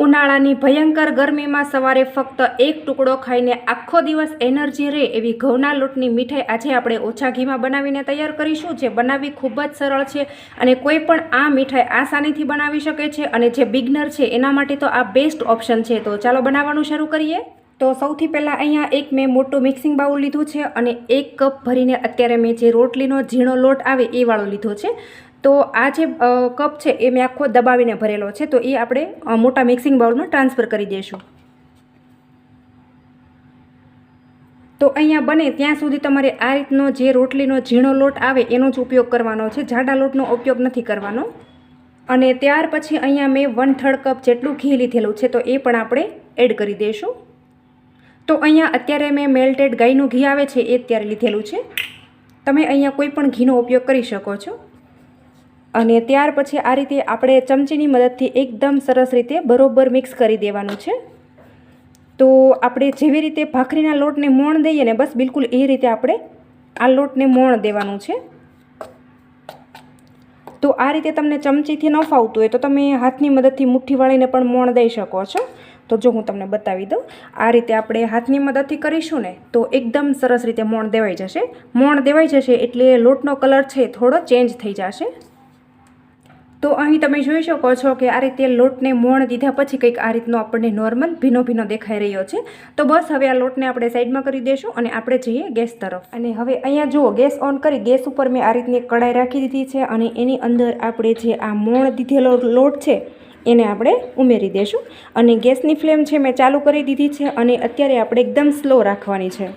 ઉનાળાની ભયંકર ગરમીમાં સવારે ફક્ત એક ટુકડો ખાઈને આખો દિવસ એનર્જી રહે એવી ઘઉંના લોટની મીઠાઈ આજે આપણે ઓછા ઘીમાં બનાવીને તૈયાર કરીશું, જે બનાવવી ખૂબ જ સરળ છે અને કોઈ પણ આ મીઠાઈ આસાનીથી બનાવી શકે છે અને જે બિગનર છે એના માટે તો આ બેસ્ટ ઓપ્શન છે. તો ચાલો બનાવવાનું શરૂ કરીએ. તો સૌથી પહેલાં અહીંયા એક મેં મોટું મિક્સિંગ બાઉલ લીધું છે અને એક કપ ભરીને અત્યારે મેં જે રોટલીનો ઝીણો લોટ આવે એ વાળો લીધો છે. તો આ જે કપ છે એ મેં આખો દબાવીને ભરેલો છે, તો એ આપણે મોટા મિક્સિંગ બાઉલમાં ટ્રાન્સફર કરી દઈશું. તો અહીંયા બને ત્યાં સુધી તમારે આ રીતનો જે રોટલીનો ઝીણો લોટ આવે એનો જ ઉપયોગ કરવાનો છે, જાડા લોટનો ઉપયોગ નથી કરવાનો. અને ત્યાર પછી અહીંયા મેં વન થર્ડ કપ જેટલું ઘી લીધેલું છે, તો એ પણ આપણે એડ કરી દઈશું. તો અહીંયા અત્યારે મેં મેલ્ટેડ ગાયનું ઘી આવે છે, એ અત્યારે લીધેલું છે. તમે અહીંયા કોઈ પણ ઘીનો ઉપયોગ કરી શકો છો. અને ત્યાર પછી આ રીતે આપણે ચમચીની મદદથી એકદમ સરસ રીતે બરોબર મિક્સ કરી દેવાનું છે. તો આપણે જેવી રીતે ભાખરીના લોટને મોણ દઈએ ને બસ બિલકુલ એ રીતે આપણે આ લોટને મોણ દેવાનું છે. તો આ રીતે તમને ચમચીથી ન ફાવતું હોય તો તમે હાથની મદદથી મુઠ્ઠી વાળીને પણ મોણ દઈ શકો છો. તો જો હું તમને બતાવી દઉં, આ રીતે આપણે હાથની મદદથી કરીશું ને તો એકદમ સરસ રીતે મોણ દેવાઈ જશે. મોણ દેવાઈ જશે એટલે લોટનો કલર છે થોડો ચેન્જ થઈ જશે. તો અહીં તમે જોઈ શકો છો કે આ રીતે લોટને મોણ દીધા પછી કંઈક આ રીતનો આપણને નોર્મલ ભીનો ભીનો દેખાઈ રહ્યો છે. તો બસ હવે આ લોટને આપણે સાઈડમાં કરી દઈશું અને આપણે જઈએ ગેસ તરફ. અને હવે અહીંયા જુઓ, ગેસ ઓન કરી ગેસ ઉપર મેં આ રીતની કડાઈ રાખી દીધી છે અને એની અંદર આપણે જે આ મોણ દીધેલો લોટ છે એને આપણે ઉમેરી દઈશું અને ગેસની ફ્લેમ છે મેં ચાલુ કરી દીધી છે અને અત્યારે આપણે એકદમ સ્લો રાખવાની છે.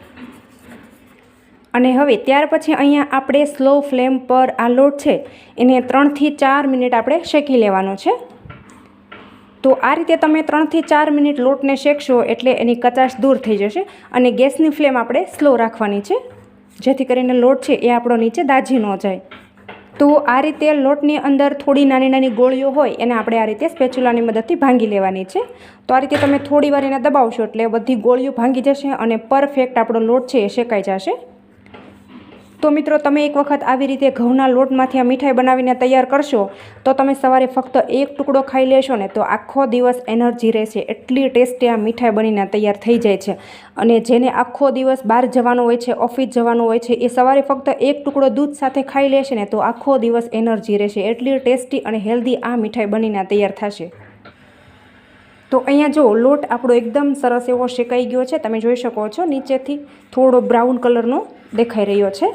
અને હવે ત્યાર પછી અહીંયા આપણે સ્લો ફ્લેમ પર આ લોટ છે, એને ત્રણથી ચાર મિનિટ આપણે શેકી લેવાનો છે. તો આ રીતે તમે ત્રણથી ચાર મિનિટ લોટને શેકશો એટલે એની કચાશ દૂર થઈ જશે અને ગેસની ફ્લેમ આપણે સ્લો રાખવાની છે. જેથી કરીને લોટ છે એ આપણો નીચે દાજી ન જાય. તો આ રીતે લોટની અંદર થોડી નાની નાની ગોળીઓ હોય એને આપણે આ રીતે સ્પેચ્યુલાની મદદથી ભાંગી લેવાની છે. તો આ રીતે તમે થોડી વાર એને દબાવશો એટલે બધી ગોળીઓ ભાંગી જશે અને પરફેક્ટ આપણો લોટ છે એ શેકાઈ જશે. તો મિત્રો, તમે એક વખત આવી રીતે ઘઉંના લોટમાંથી આ મીઠાઈ બનાવીને તૈયાર કરશો, તો તમે સવારે ફક્ત એક ટુકડો ખાઈ લેશો ને તો આખો દિવસ એનર્જી રહેશે. એટલી ટેસ્ટી આ મીઠાઈ બનીને તૈયાર થઈ જાય છે. અને જેને આખો દિવસ બહાર જવાનું હોય છે, ઓફિસ જવાનું હોય છે, એ સવારે ફક્ત એક ટુકડો દૂધ સાથે ખાઈ લેશે ને તો આખો દિવસ એનર્જી રહેશે. એટલી ટેસ્ટી અને હેલ્ધી આ મીઠાઈ બનીને તૈયાર થશે. તો અહીંયા જો લોટ આપણો એકદમ સરસ એવો શેકાઈ ગયો છે, તમે જોઈ શકો છો, નીચેથી થોડો બ્રાઉન કલરનો દેખાઈ રહ્યો છે.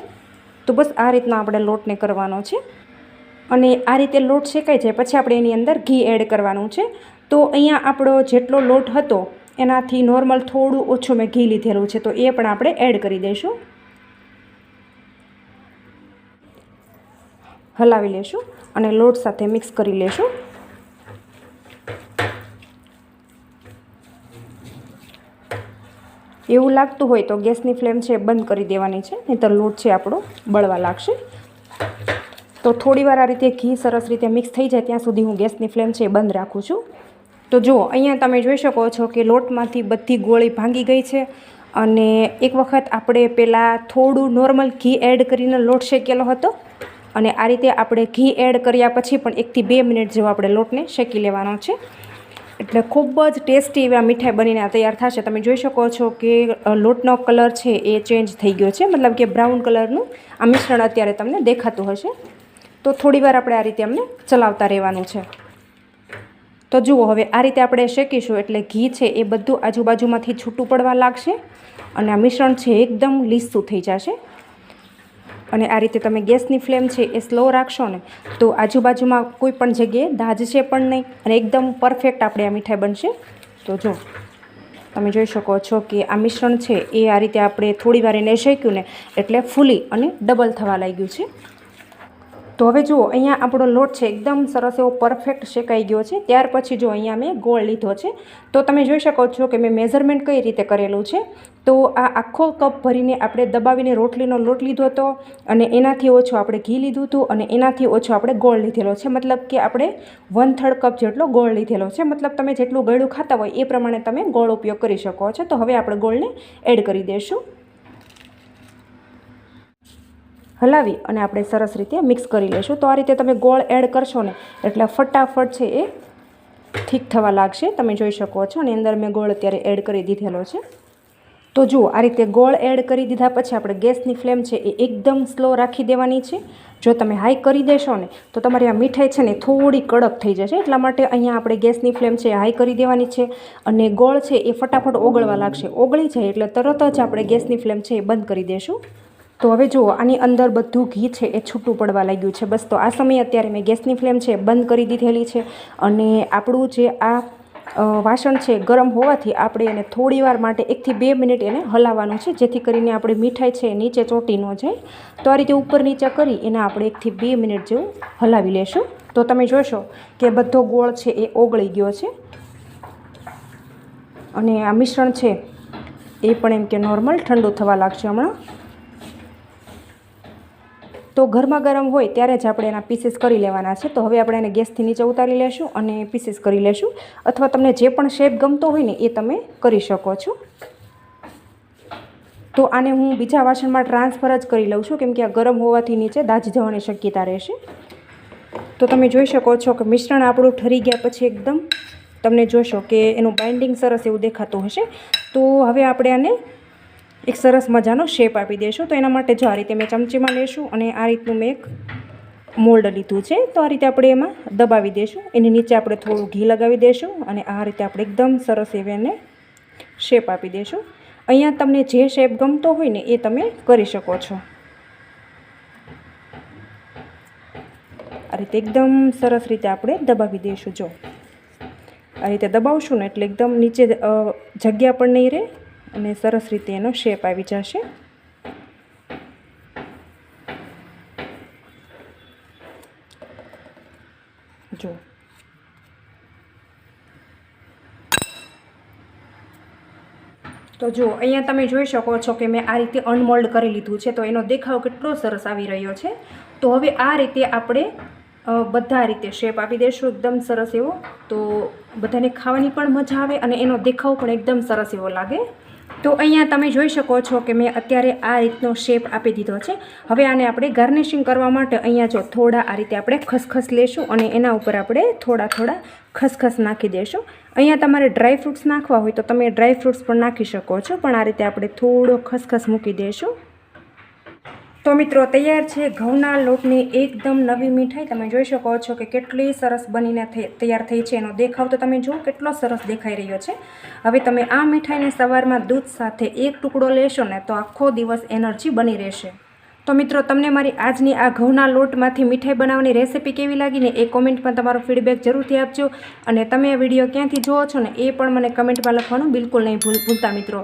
તો બસ આ રીતના આપણે લોટને કરવાનો છે. અને આ રીતે લોટ શેકાઈ જાય, પછી આપણે એની અંદર ઘી એડ કરવાનું છે. તો અહીંયા આપણો જેટલો લોટ હતો, એનાથી નોર્મલ થોડું ઓછું મેં ઘી લીધેલું છે, તો એ પણ આપણે એડ કરી દઈશું. હલાવી લેશું અને લોટ સાથે મિક્સ કરી લેશું. એવું લાગતું હોય તો ગેસની ફ્લેમ છે બંધ કરી દેવાની છે નહીં તો લોટ છે આપણો બળવા લાગશે. તો થોડીવાર આ રીતે ઘી સરસ રીતે મિક્સ થઈ જાય ત્યાં સુધી હું ગેસની ફ્લેમ છે બંધ રાખું છું. તો જુઓ, અહીંયા તમે જોઈ શકો છો કે લોટમાંથી બધી ગોળી ભાંગી ગઈ છે અને એક વખત આપણે પહેલાં થોડું નોર્મલ ઘી એડ કરીને લોટ શેકેલો હતો અને આ રીતે આપણે ઘી એડ કર્યા પછી પણ એકથી બે મિનિટ જેવો આપણે લોટને શેકી લેવાનો છે. એટલે ખૂબ જ ટેસ્ટી એવા મીઠાઈ બનીને આ તૈયાર થશે. તમે જોઈ શકો છો કે લોટનો કલર છે એ ચેન્જ થઈ ગયો છે. મતલબ કે બ્રાઉન કલરનું આ મિશ્રણ અત્યારે તમને દેખાતું હશે. તો થોડીવાર આપણે આ રીતે અમને ચલાવતા રહેવાનું છે. તો જુઓ, હવે આ રીતે આપણે શેકીશું એટલે ઘી છે એ બધું આજુબાજુમાંથી છૂટું પડવા લાગશે અને આ મિશ્રણ છે એકદમ લીસું થઈ જશે. અને આ રીતે તમે ગેસની ફ્લેમ છે એ સ્લો રાખશો ને, તો આજુબાજુમાં કોઈ પણ જગ્યાએ દાજશે પણ નહીં અને એકદમ પરફેક્ટ આપણે આ મીઠાઈ બનશે. તો જો, તમે જોઈ શકો છો કે આ મિશ્રણ છે એ આ રીતે આપણે થોડી વાર એને શેક્યું ને, એટલે ફૂલી અને ડબલ થવા લાગ્યું છે. તો હવે જુઓ, અહીંયા આપણો લોટ છે એકદમ સરસ એવો પરફેક્ટ શેકાઈ ગયો છે. ત્યાર પછી જો અહીંયા મેં ગોળ લીધો છે. તો તમે જોઈ શકો છો કે મેં મેઝરમેન્ટ કઈ રીતે કરેલું છે. તો આ આખો કપ ભરીને આપણે દબાવીને રોટલીનો લોટ લીધો હતો અને એનાથી ઓછો આપણે ઘી લીધું હતું અને એનાથી ઓછો આપણે ગોળ લીધેલો છે. મતલબ કે આપણે વન થર્ડ કપ જેટલો ગોળ લીધેલો છે. મતલબ તમે જેટલું ગળ્યું ખાતા હોય એ પ્રમાણે તમે ગોળ ઉપયોગ કરી શકો છો. તો હવે આપણે ગોળને એડ કરી દઈશું. હલાવી અને આપણે સરસ રીતે મિક્સ કરી લઈશું. તો આ રીતે તમે ગોળ એડ કરશો ને, એટલે ફટાફટ છે એ ઠીક થવા લાગશે. તમે જોઈ શકો છો અને અંદર મેં ગોળ અત્યારે એડ કરી દીધેલો છે. તો જુઓ, આ રીતે ગોળ એડ કરી દીધા પછી આપણે ગેસની ફ્લેમ છે એ એકદમ સ્લો રાખી દેવાની છે. જો તમે હાઈ કરી દેશો ને, તો તમારી આ મીઠાઈ છે ને થોડી કડક થઈ જશે. એટલા માટે અહીંયા આપણે ગેસની ફ્લેમ છે હાઈ કરી દેવાની છે અને ગોળ છે એ ફટાફટ ઓગળવા લાગશે. ઓગળી જાય એટલે તરત જ આપણે ગેસની ફ્લેમ છે એ બંધ કરી દેશું. તો હવે જુઓ, આની અંદર બધું ઘી છે એ છૂટું પડવા લાગ્યું છે. બસ તો આ સમયે અત્યારે મેં ગેસની ફ્લેમ છે બંધ કરી દીધેલી છે અને આપણું જે આ વાસણ છે ગરમ હોવાથી આપણે એને થોડી વાર માટે એકથી બે મિનિટ એને હલાવવાનું છે, જેથી કરીને આપણી મીઠાઈ છે નીચે ચોટી ન જાય. તો આ રીતે ઉપર નીચે કરી એને આપણે એકથી બે મિનિટ જેવું હલાવી લેશું. તો તમે જોશો કે બધો ગોળ છે એ ઓગળી ગયો છે. અને આ મિશ્રણ છે એ પણ એમ કે નોર્મલ ઠંડુ થવા લાગશે હમણાં. તો ગરમા ગરમ હોય ત્યારે જ આપણે એના પીસીસ કરી લેવાના છે. તો હવે આપણે એને ગેસથી નીચે ઉતારી લેશું અને પીસીસ કરી લેશું. અથવા તમને જે પણ શેપ ગમતો હોય ને એ તમે કરી શકો છો. તો આને હું બીજા વાસણમાં ટ્રાન્સફર જ કરી લઉં છું. કેમ કે આ ગરમ હોવાથી નીચે દાજી જવાની શક્યતા રહેશે. તો તમે જોઈ શકો છો કે મિશ્રણ આપણું ઠરી ગયા પછી એકદમ, તમને જોશો કે એનું બાઇન્ડિંગ સરસ એવું દેખાતું હશે. તો હવે આપણે આને એક સરસ મજાનો શેપ આપી દઈશું તો એના માટે જો આ રીતે મેં ચમચીમાં લેશું અને આ રીતનું મેં એક મોલ્ડ લીધું છે. તો આ રીતે આપણે એમાં દબાવી દઈશું એની નીચે આપણે થોડું ઘી લગાવી દઈશું અને આ રીતે આપણે એકદમ સરસ એવી એને શેપ આપી દઈશું અહીંયા તમને જે શેપ ગમતો હોય ને એ તમે કરી શકો છો. આ રીતે એકદમ સરસ રીતે આપણે દબાવી દઈશું જો આ રીતે દબાવશું ને એટલે એકદમ નીચે જગ્યા પણ નહીં રહે. અને સરસ રીતે એનો શેપ આવી જશે. જો. તો જો, અહીંયા તમે જોઈ શકો છો કે મેં આ રીતે અનમોલ્ડ કરી લીધું છે, તો એનો દેખાવ કેટલો સરસ આવી રહ્યો છે. તો હવે આ રીતે આપણે બધા રીતે શેપ આપી દઈશું એકદમ સરસ એવો. તો બધાને ખાવાની પણ મજા આવે અને એનો દેખાવ પણ એકદમ સરસ એવો લાગે. તો અહીંયા તમે જોઈ શકો છો કે મેં અત્યારે આ રીતનો શેપ આપી દીધો છે. હવે આને આપણે ગાર્નિશિંગ કરવા માટે અહીંયા જો થોડા આ રીતે આપણે ખસખસ લેશું અને એના ઉપર આપણે થોડા થોડા ખસખસ નાખી દઈશું અહીંયા તમારે ડ્રાય ફ્રૂટ્સ નાખવા હોય તો તમે ડ્રાય ફ્રૂટ્સ પણ નાખી શકો છો, પણ આ રીતે આપણે થોડો ખસખસ મૂકી દઈશું તો મિત્રો, તૈયાર છે ઘઉંના લોટની એકદમ નવી મીઠાઈ. તમે જોઈ શકો છો કે કેટલી સરસ બનીને તૈયાર થઈ છે. એનો દેખાવ તો તમે જુઓ કેટલો સરસ દેખાઈ રહ્યો છે. હવે તમે આ મીઠાઈને સવારમાં દૂધ સાથે એક ટુકડો લેશો ને તો આખો દિવસ એનર્જી બની રહેશે. તો મિત્રો, તમને મારી આજની આ ઘઉંના લોટમાંથી મીઠાઈ બનાવવાની રેસીપી કેવી લાગી ને એ કોમેન્ટમાં તમારો ફીડબેક જરૂરથી આપજો. અને તમે આ વીડિયો ક્યાંથી જુઓ છો ને એ પણ મને કમેન્ટમાં લખવાનું બિલકુલ નહીં ભૂલ ભૂલતા મિત્રો.